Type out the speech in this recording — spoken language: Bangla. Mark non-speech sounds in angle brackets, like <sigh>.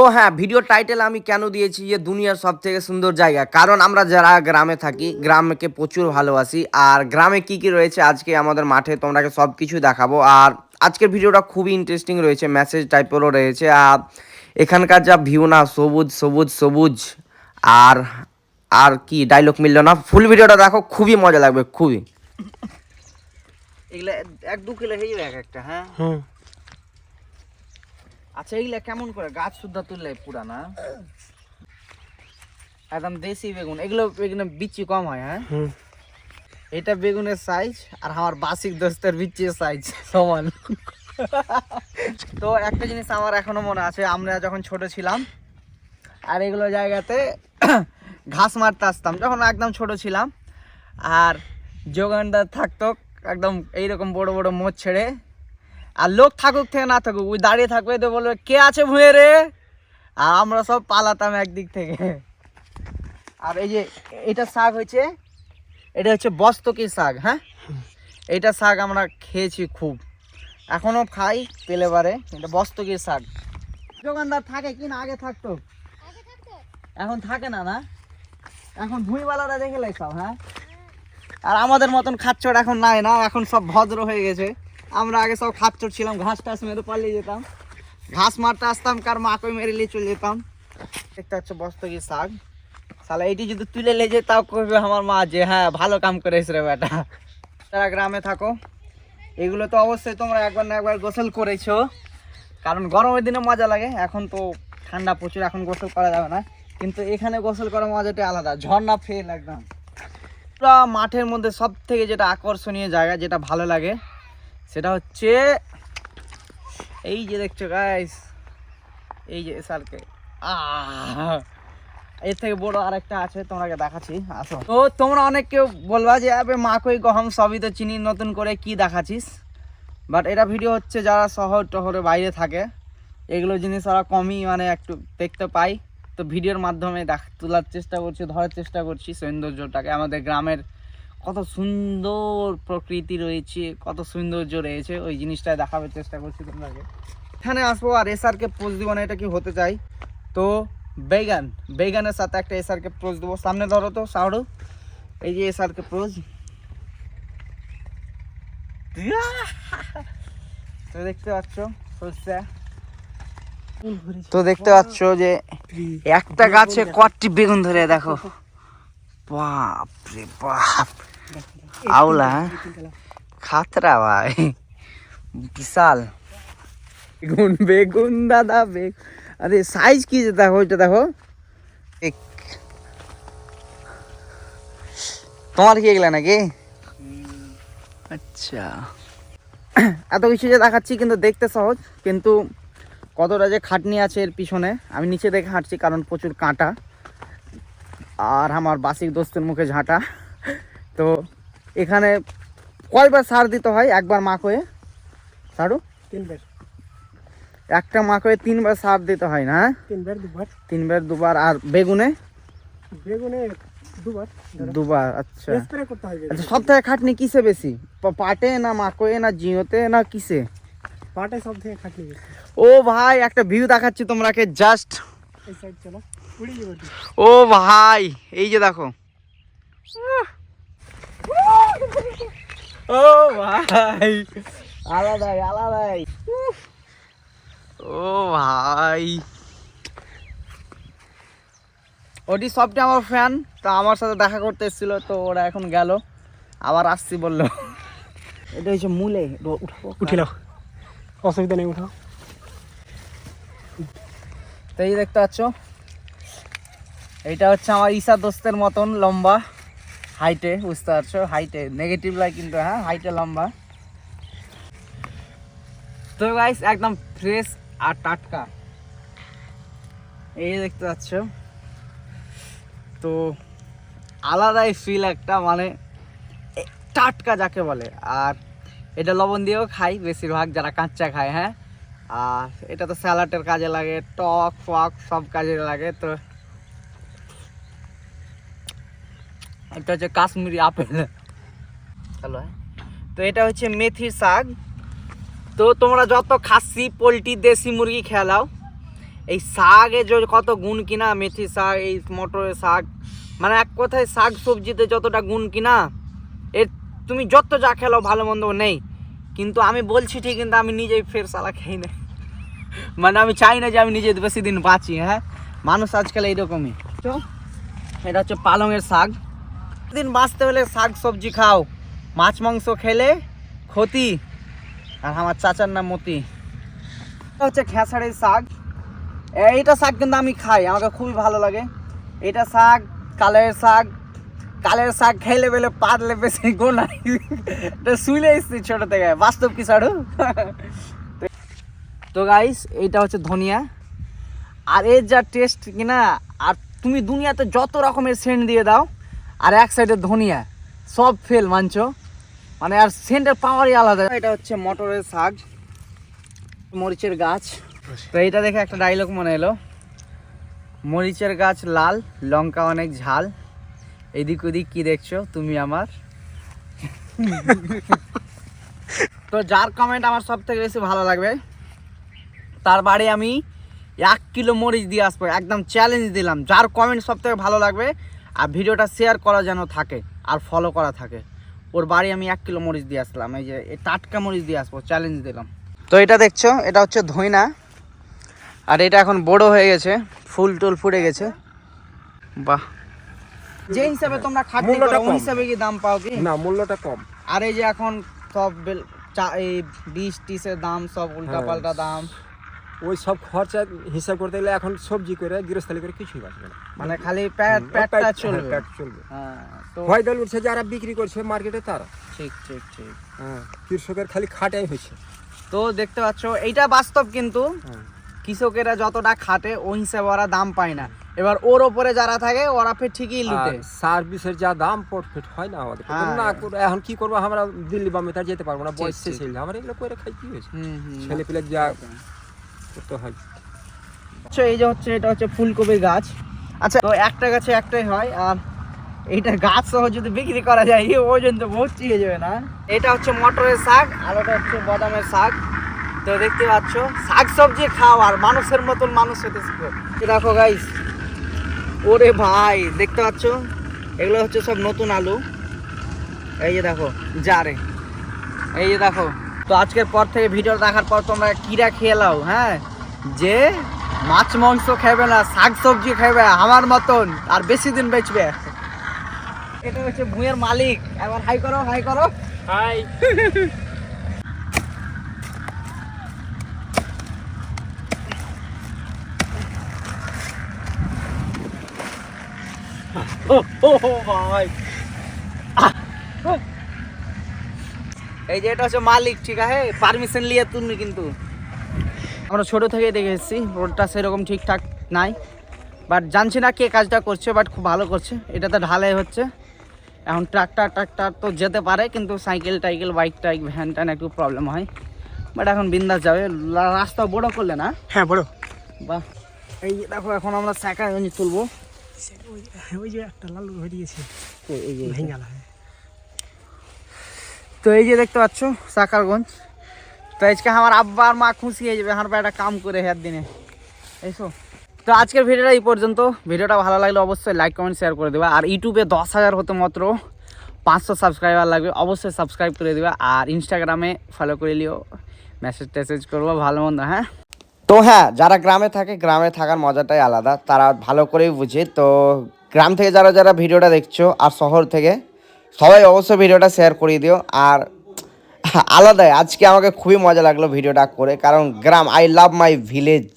তো হ্যাঁ ভিডিও টাইটেল আমি কেন দিয়েছি? যে দুনিয়ার সব থেকে সুন্দর জায়গা। কারণ আমরা যারা গ্রামে থাকি গ্রামকে প্রচুর ভালোবাসি। আর গ্রামে কি কি রয়েছে আজকে আমাদের মাঠে তোমরাকে সব কিছু দেখাবো। আর আজকের ভিডিওটা খুবই ইন্টারেস্টিং রয়েছে মেসেজ টাইপেরও রয়েছে। আর এখানকার যা ভিউ না সবুজ সবুজ সবুজ। আর আর কি ডায়লগ মিললো না। ফুল ভিডিওটা দেখো খুবই মজা লাগবে খুবই। এগুলা এক দু কিলো হয়ে যাবে এক একটা হ্যাঁ? হুম। আচ্ছা এইগুলা কেমন করে গাছ সুদ্ধা তুললে পুরা না? একদম দেশি বেগুন এগুলো বেগুনে বিচি কম হয় হ্যাঁ? এটা বেগুনের সাইজ আর আমার বাসিক দোস্তের বিচির সাইজ সমান। তো একটা জিনিস আমার এখনও মনে আছে আমরা যখন ছোট ছিলাম আর এগুলো জায়গাতে ঘাস মারতে আসতাম যখন একদম ছোট ছিলাম আর যোগানদার থাকতো একদম এইরকম বড় বড় মোচ ছেড়ে আর লোক থাকুক থেকে না থাকুক ওই দাঁড়িয়ে থাকবে তো বলবে কে আছে ভুঁয়ে রে? আর আমরা সব পালাতাম একদিক থেকে। আর এই যে এটা শাক হয়েছে এটা হচ্ছে বস্তকি শাক হ্যাঁ? এইটা শাক আমরা খেয়েছি খুব। এখনও খাই পেলে বারে এটা বস্তকির শাক। দোকানদার থাকে কি না? আগে থাকতো? এখন থাকে না না? এখন ভুঁইওয়ালারা দেখে লাই সব হ্যাঁ? আর আমাদের মতন খাচ্চর এখন নাই না? এখন সব ভদ্র হয়ে গেছে। আমরা আগে সব খাচ্চর ছিলাম, ঘাস টাস মেরে পালিয়ে যেতাম। ঘাস মারতে আসতাম, কার মাকে মেরে নিয়ে চলে যেতাম। দেখতে হচ্ছে বস্তকি শাক। শালা, এইটি যদি তুলে লে যে তাও করবে আমার মা যে হ্যাঁ ভালো কাম করেছ রে বেটা। যারা গ্রামে থাকো, এগুলো তো অবশ্যই তোমরা একবার না একবার গোসল করেছ। কারণ গরমের দিনে মজা লাগে, এখন তো ঠান্ডা প্রচুর, এখন গোসল করা যাবে না। কিন্তু এখানে গোসল করার মজাটা আলাদা, ঝর্ণা ফেল একদম। পুরা মাঠের মধ্যে সব থেকে যেটা আকর্ষণীয় জায়গা, যেটা ভালো লাগে সেটা হচ্ছে এই যে দেখছ গাইস এই যে সালকে এর থেকে বড় আরেকটা আছে, তোমাকে দেখাচ্ছি, আসো। তো তোমরা অনেক কেউ বলবা যে মা কই গহম সবই তো চিনি, নতুন করে কি দেখাচ্ছিস? বাট এটা ভিডিও হচ্ছে যারা শহর টহরে বাইরে থাকে, এগুলো জিনিস ওরা কমই মানে একটু দেখতে পাই তো ভিডিওর মাধ্যমে দেখ, তোলার চেষ্টা করছি, ধরার চেষ্টা করছি সৌন্দর্যটাকে। আমাদের গ্রামের কত সুন্দর প্রকৃতি রয়েছে, কত সৌন্দর্য রয়েছে, ওই জিনিসটা দেখাবার চেষ্টা করছি তোমাকে। এখানে আসব আর এসআরকে পোজ দিব না, এটা কি হতে চাই? তো বেগান বেগানের সাথে একটা এসআরকে প্রোজ দেবো। সামনে ধরো তো সাউডু এই যে এসআরকে প্রোজ তো দেখতে পাচ্ছ তো দেখতে পাচ্ছ যে, একটা গাছে কটি বেগুন ধরে, দেখো। বাপ রে বাপ। আউলা হ্যাঁ? খাতরা ভাই। বিশাল। বেগুন বেগুন দাদা বেগুন। আরে সাইজ কি যে দেখো ওইটা দেখো। এক তোমার কি এগুলা নাকি? আচ্ছা। <coughs> এত কিছু যে দেখাচ্ছি কিন্তু দেখতে সহজ কিন্তু কতটা যে খাটনি আছে এর পিছনে আমি নিচে দেখে হাঁটছি কারণ প্রচুর কাঁটা। আর আমার বাসিক দোস্তের মুখে ঝাঁটা। তো এখানে কয়বার সার দিতে হয়? একবার মাক হয়ে? সারু? তিনবার। একটা মাক হয়ে তিনবার সার দিতে হয় না হ্যাঁ? তিনবার দুবার। তিনবার দুবার আর বেগুনে? বেগুনে দুবার। দুবার আচ্ছা। স্প্রে করতে হয় আচ্ছা সব থেকে খাটনি কিসে বেশি? পাটে না মাকোয়ে না জিওতে না কিসে? পাটে সব খাটনি বেশি। ও ভাই একটা ভিউ দেখাচ্ছি তোমরাকে জাস্ট এই সাইড চলো। ও ভাই এই যে দেখো। ও ভাই। আলাদাই আলাদাই। ও ভাই। ওটি সবটা আমার ফ্যান তো আমার সাথে দেখা করতে এসেছিল তো ওরা এখন গেল। আবার আসছি বলল। এটা হচ্ছে মূলে। উঠে নাও। অসুবিধা নেই উঠাও। তো এই দেখতে পাচ্ছ এইটা হচ্ছে আমার ঈশা দোস্তের মতন লম্বা। হাইটে বুঝতে পারছ? হাইটে নেগেটিভ লাই কিন্তু হ্যাঁ? হাইটে লম্বা। তো গাইস একদম ফ্রেশ আর টাটকা। এই দেখতে পাচ্ছ। তো আলাদাই ফিল একটা মানে টাটকা যাকে বলে। আর এটা লবণ দিয়েও খাই, বেশিরভাগ যারা কাঁচা খায় হ্যাঁ? আর এটা তো স্যালাডের কাজে লাগে, টক, ফক সব কাজে লাগে। তো এটা হচ্ছে কাশ্মীরি আপেল। হ্যালো তো এটা হচ্ছে মেথির শাক। তো তোমরা যত খাসি, পোলট্রি, দেশি মুরগি খেলাও এই শাকে কত গুণ কিনা মেথি শাক, এই মটরের শাক। মানে এক কথায় শাক সবজিতে যতটা গুণ কিনা, এর তুমি যত যা খেলাও ভালো মন্দ নেই। কিন্তু আমি বলছি ঠিক, কিন্তু আমি নিজেই ফের সালা খাই না মানে আমি চাই না যে আমি নিজে বেশি দিন বাঁচি হ্যাঁ? মানুষ আজকাল এইরকমই। তো এটা হচ্ছে পালংয়ের শাক। দিন বাঁচতে হলে শাক সবজি খাও। মাছ, মাংস খেলে ক্ষতি। আর আমার চাচার নাম মতি। এটা হচ্ছে খেসারির শাক। এইটা শাক কিন্তু আমি খাই, আমাকে খুবই ভালো লাগে। এটা শাক, কালের শাক। কালের শাক খাইলে বেলে পারলে বেশি গোনাই এটা শুইলে এসছি ছোট থেকে। বাস্তব কি সাড়ু তো গাইস এইটা হচ্ছে ধনিয়া। আর এর যা টেস্ট কিনা, আর তুমি দুনিয়াতে যত রকমের সেন্ট দিয়ে দাও আর এক সাইডে ধনিয়া, সব ফেল মানছো? মানে আর সেন্টের পাওয়ারই আলাদা। এটা হচ্ছে মটরের শাক, মরিচের গাছ। তো এইটা দেখে একটা ডায়লগ মনে এলো। মরিচের গাছ লাল, লঙ্কা অনেক ঝাল। এদিক ওদিক কি দেখছ? তুমি আমার। তো যার কমেন্ট আমার সব থেকে বেশি ভালো লাগবে, তার বাড়ি আমি এক কিলো মরিচ দিয়ে আসব। একদম চ্যালেঞ্জ দিলাম। যার কমেন্ট সব থেকে ভালো লাগবে আর ভিডিওটা শেয়ার করা যেন থাকে আর ফলো করা থাকে। ওর বাড়ি আমি এক কিলো মরিচ দিয়ে আসলাম এই যে টাটকা মরিচ দিয়ে আসব চ্যালেঞ্জ দিলাম। তো এটা দেখছ এটা হচ্ছে ধইনা। আর এটা এখন বড় হয়ে গেছে ফুল টুল ফুটে গেছে। বাহ। যে হিসাবে তোমরা খাটনি করো ওই হিসাবে কি দাম পাও কি? না মূল্যটা কম। আর এই যে এখন সব এই বিষ টিসের দাম সব উল্টা হ্যাঁ। পাল্টা দাম। ওই সব খরচা হিসাব করতে গেলে এখন সবজি করে গৃহস্থালি করে কিছুই বাঁচবে না। মানে খালি চলবে হ্যাঁ, পেট চলবে। হ্যাঁ তো হয় দল উঠছে যারা বিক্রি করছে মার্কেটে তারা। ঠিক ঠিক ঠিক। হ্যাঁ কৃষকের খালি খাটাই হয়েছে। তো দেখতে পাচ্ছ এইটা বাস্তব কিন্তু। হ্যাঁ। কৃষকেরা যতটা খাটে ওই হিসাবে ওরা দাম পায় না। এবার ওর ওপরে যারা থাকে ওরা ফের ঠিকই লুটে। সার্ভিসের যা দাম প্রফিট হয় না আমাদের। হ্যাঁ। না এখন কি করব আমরা দিল্লি বামে তার যেতে পারব না। বয়স শেষ ঠিক। হইলে আমরা এগুলো করে খাই কি হয়েছে? ছেলে পেলে যা আচ্ছা এই যে হচ্ছে, এটা হচ্ছে ফুলকপির গাছ। আচ্ছা তো একটা গাছে একটাই হয়, আর এইটা গাছ সহ যদি বিক্রি করা যায়, এই ওজন তো বহুত চিয়ে যাবে না। এটা হচ্ছে মটরের শাক, আর ওটা হচ্ছে বাদামের শাক। তো দেখতে পাচ্ছ, শাক সবজি খাও, আর মানুষের মতন মানুষ হতে শিখো। দেখো গাইস ওরে ভাই, দেখতে পাচ্ছ? এগুলো হচ্ছে সব নতুন আলু। এই যে দেখো, জারে। এই যে দেখো তো আজকের পর থেকে ভিডিও দেখার পর তোমরা কিরা খেয়ে লাও হ্যাঁ? যে মাছ মাংস খাবে না শাক সবজি খাবে আমার মতন আর বেশি দিন বেচবে। এটা হচ্ছে ভুঁয়ের মালিক। এবার হাই করো হাই করো। হাই। <laughs> <laughs> ও ও ভাই। এই যে এটা হচ্ছে মালিক ঠিক আছে? পারমিশন নিয়ে তুমি কিন্তু। আমরা ছোট থেকে দেখে এসেছি রোডটা সেরকম ঠিকঠাক নাই। বাট জানছি না কে কাজটা করছে বাট খুব ভালো করছে। এটাতে ঢালাই হচ্ছে। এখন ট্রাক্টর ট্রাক্টর তো যেতে পারে কিন্তু সাইকেল টাইকেল বাইক টাইক ভ্যান ট্যান একটু প্রবলেম হয়। বাট এখন বিন্দাস যাবে। রাস্তা বড় করলে না? হ্যাঁ বড়। বাহ। এই যে দেখো এখন আমরা স্যাকাগঞ্জ তুলবো। ওই যে একটা লাল হয়ে গিয়েছে তো এই যে। ভেঙে গেল তো এই যে দেখতে পাচ্ছ, সাকারগঞ্জ। তো আজকে আমার আব্বা আর মা খুশি হয়ে যাবে আমার একটা কাম করে হের দিনে। এইসো তো আজকের ভিডিওটা এই পর্যন্ত। ভিডিওটা ভালো লাগলে অবশ্যই লাইক কমেন্ট শেয়ার করে দেবে। আর ইউটিউবে দশ হাজার হতে মাত্র পাঁচশো সাবস্ক্রাইবার লাগবে, অবশ্যই সাবস্ক্রাইব করে দেবে। আর ইনস্টাগ্রামে ফলো করে লিও। মেসেজ টেসেজ করব, ভালো মন্দ হ্যাঁ? তো হ্যাঁ যারা গ্রামে থাকে, গ্রামে থাকার মজাটাই আলাদা। তারা ভালো করেই বুঝে। তো গ্রাম থেকে যারা যারা ভিডিওটা দেখছ, আর শহর থেকে সবাই অবশ্যই ভিডিওটা শেয়ার করিয়ে দিও। আর আলাদাই, আজকে আমাকে খুবই মজা লাগল ভিডিওটা করে, কারণ গ্রাম আই লাভ মাই ভিলেজ